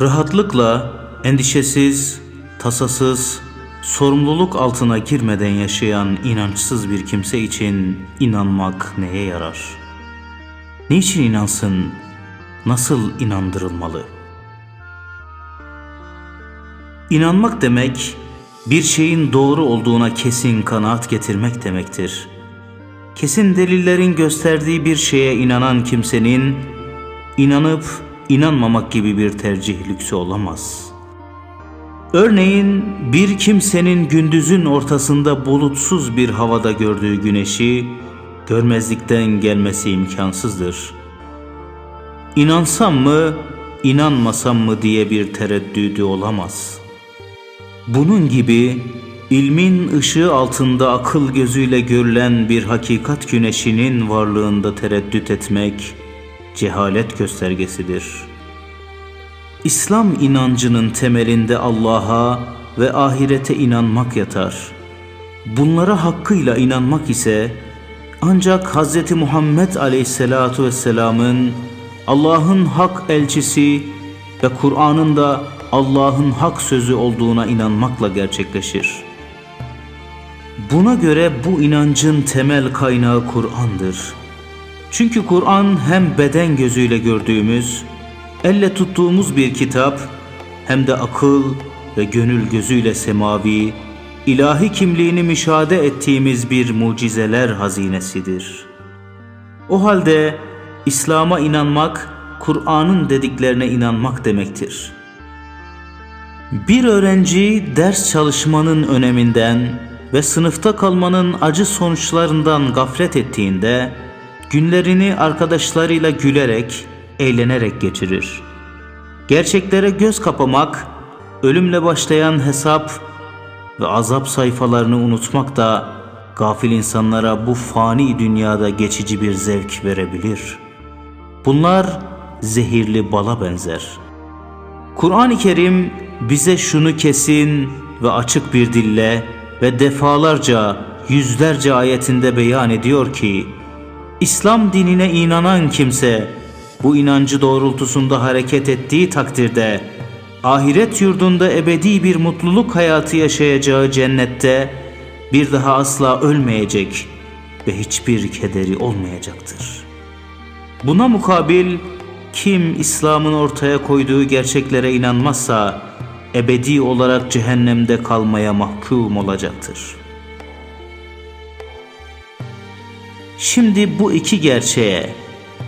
Rahatlıkla, endişesiz, tasasız, sorumluluk altına girmeden yaşayan inançsız bir kimse için inanmak neye yarar? Niçin inansın? Nasıl inandırılmalı? İnanmak demek, bir şeyin doğru olduğuna kesin kanaat getirmek demektir. Kesin delillerin gösterdiği bir şeye inanan kimsenin, inanıp inanmamak gibi bir tercih lüksü olamaz. Örneğin bir kimsenin gündüzün ortasında bulutsuz bir havada gördüğü güneşi görmezlikten gelmesi imkansızdır. İnansam mı, inanmasam mı diye bir tereddüdü olamaz. Bunun gibi ilmin ışığı altında akıl gözüyle görülen bir hakikat güneşinin varlığında tereddüt etmek cehalet göstergesidir. İslam inancının temelinde Allah'a ve ahirete inanmak yatar. Bunlara hakkıyla inanmak ise ancak Hz. Muhammed Aleyhisselatu Vesselam'ın Allah'ın hak elçisi ve Kur'an'ın da Allah'ın hak sözü olduğuna inanmakla gerçekleşir. Buna göre bu inancın temel kaynağı Kur'an'dır. Çünkü Kur'an hem beden gözüyle gördüğümüz, elle tuttuğumuz bir kitap, hem de akıl ve gönül gözüyle semavi, ilahi kimliğini müşahede ettiğimiz bir mucizeler hazinesidir. O halde İslam'a inanmak, Kur'an'ın dediklerine inanmak demektir. Bir öğrenci ders çalışmanın öneminden ve sınıfta kalmanın acı sonuçlarından gaflet ettiğinde günlerini arkadaşlarıyla gülerek, eğlenerek geçirir. Gerçeklere göz kapamak, ölümle başlayan hesap ve azap sayfalarını unutmak da gafil insanlara bu fani dünyada geçici bir zevk verebilir. Bunlar zehirli bala benzer. Kur'an-ı Kerim bize şunu kesin ve açık bir dille ve defalarca yüzlerce ayetinde beyan ediyor ki İslam dinine inanan kimse bu inancı doğrultusunda hareket ettiği takdirde ahiret yurdunda ebedi bir mutluluk hayatı yaşayacağı cennette bir daha asla ölmeyecek ve hiçbir kederi olmayacaktır. Buna mukabil kim İslam'ın ortaya koyduğu gerçeklere inanmazsa ebedi olarak cehennemde kalmaya mahkum olacaktır. Şimdi bu iki gerçeğe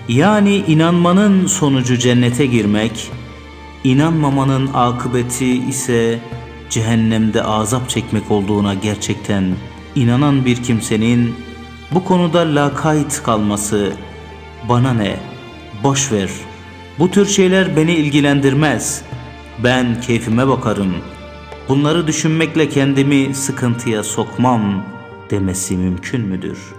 yani inanmanın sonucu cennete girmek, inanmamanın akıbeti ise cehennemde azap çekmek olduğuna gerçekten inanan bir kimsenin bu konuda lakayt kalması. Bana ne, boş ver, bu tür şeyler beni ilgilendirmez, ben keyfime bakarım, bunları düşünmekle kendimi sıkıntıya sokmam demesi mümkün müdür?''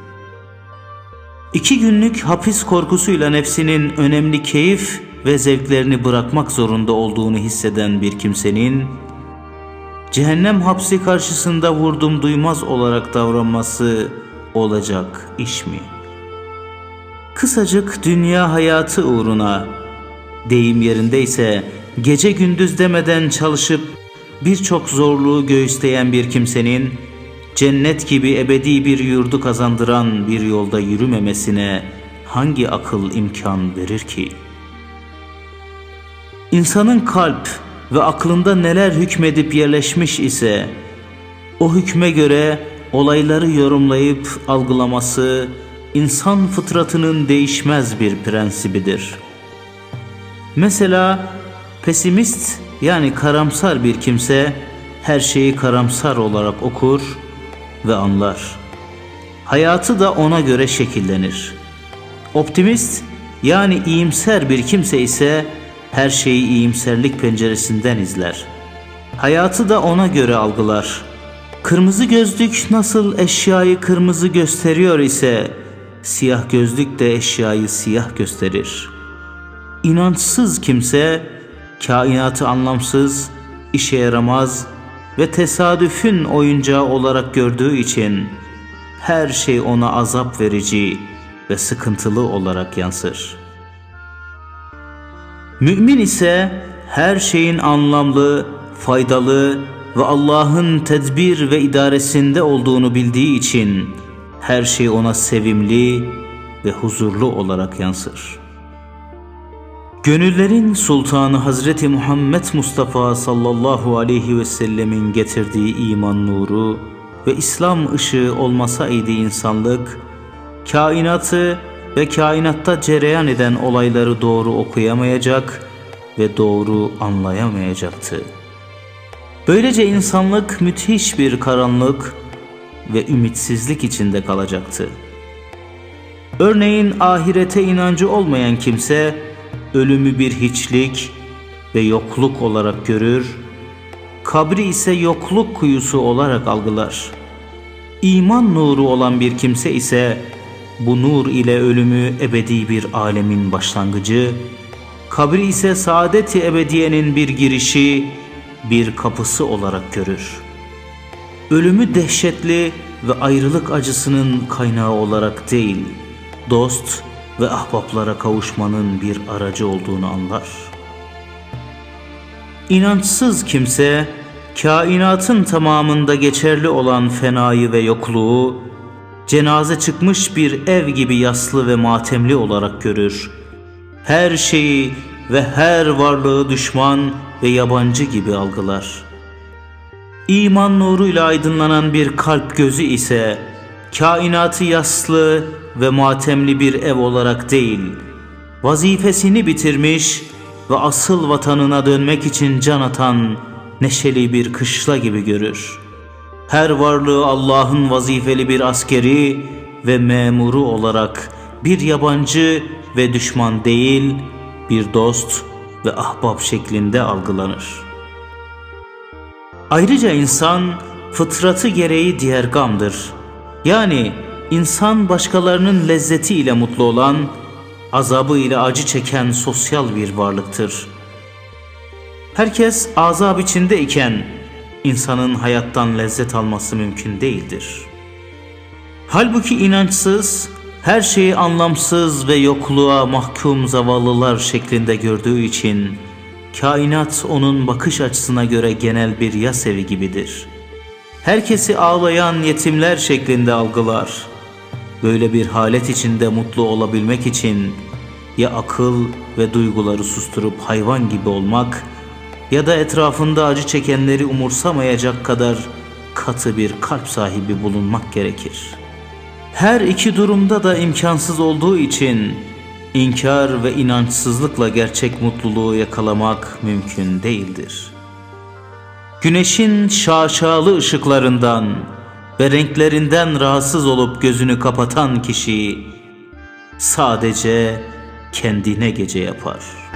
İki günlük hapis korkusuyla nefsinin önemli keyif ve zevklerini bırakmak zorunda olduğunu hisseden bir kimsenin cehennem hapsi karşısında vurdum duymaz olarak davranması olacak iş mi? Kısacık dünya hayatı uğruna deyim yerindeyse gece gündüz demeden çalışıp birçok zorluğu göğüsleyen bir kimsenin cennet gibi ebedi bir yurdu kazandıran bir yolda yürümemesine hangi akıl imkan verir ki? İnsanın kalp ve aklında neler hükmedip yerleşmiş ise o hükme göre olayları yorumlayıp algılaması insan fıtratının değişmez bir prensibidir. Mesela pesimist yani karamsar bir kimse her şeyi karamsar olarak okur ve anlar. Hayatı da ona göre şekillenir. Optimist yani iyimser bir kimse ise her şeyi iyimserlik penceresinden izler. Hayatı da ona göre algılar. Kırmızı gözlük nasıl eşyayı kırmızı gösteriyor ise siyah gözlük de eşyayı siyah gösterir. İnançsız kimse kainatı anlamsız, işe yaramaz ve tesadüfün oyuncağı olarak gördüğü için her şey ona azap verici ve sıkıntılı olarak yansır. Mümin ise her şeyin anlamlı, faydalı ve Allah'ın tedbir ve idaresinde olduğunu bildiği için her şey ona sevimli ve huzurlu olarak yansır. Gönüllerin sultanı Hazreti Muhammed Mustafa sallallahu aleyhi ve sellemin getirdiği iman nuru ve İslam ışığı olmasaydı insanlık, kainatı ve kainatta cereyan eden olayları doğru okuyamayacak ve doğru anlayamayacaktı. Böylece insanlık müthiş bir karanlık ve ümitsizlik içinde kalacaktı. Örneğin ahirete inancı olmayan kimse ölümü bir hiçlik ve yokluk olarak görür, kabri ise yokluk kuyusu olarak algılar. İman nuru olan bir kimse ise bu nur ile ölümü ebedi bir alemin başlangıcı, kabri ise saadeti ebediyenin bir girişi, bir kapısı olarak görür. Ölümü dehşetli ve ayrılık acısının kaynağı olarak değil, dost ve ahbaplara kavuşmanın bir aracı olduğunu anlar. İnançsız kimse, kainatın tamamında geçerli olan fenayı ve yokluğu, cenaze çıkmış bir ev gibi yaslı ve matemli olarak görür. Her şeyi ve her varlığı düşman ve yabancı gibi algılar. İman nuruyla aydınlanan bir kalp gözü ise kainatı yaslı ve matemli bir ev olarak değil, vazifesini bitirmiş ve asıl vatanına dönmek için can atan neşeli bir kışla gibi görür. Her varlığı Allah'ın vazifeli bir askeri ve memuru olarak bir yabancı ve düşman değil, bir dost ve ahbap şeklinde algılanır. Ayrıca insan fıtratı gereği diğer gamdır. Yani insan başkalarının lezzeti ile mutlu olan, azabı ile acı çeken sosyal bir varlıktır. Herkes azap içinde iken insanın hayattan lezzet alması mümkün değildir. Halbuki inançsız, her şeyi anlamsız ve yokluğa mahkum zavallılar şeklinde gördüğü için kainat onun bakış açısına göre genel bir yas evi gibidir. Herkesi ağlayan yetimler şeklinde algılar. Böyle bir halet içinde mutlu olabilmek için ya akıl ve duyguları susturup hayvan gibi olmak ya da etrafında acı çekenleri umursamayacak kadar katı bir kalp sahibi bulunmak gerekir.'' Her iki durumda da imkansız olduğu için inkar ve inançsızlıkla gerçek mutluluğu yakalamak mümkün değildir. Güneşin şaşalı ışıklarından ve renklerinden rahatsız olup gözünü kapatan kişi sadece kendine gece yapar.''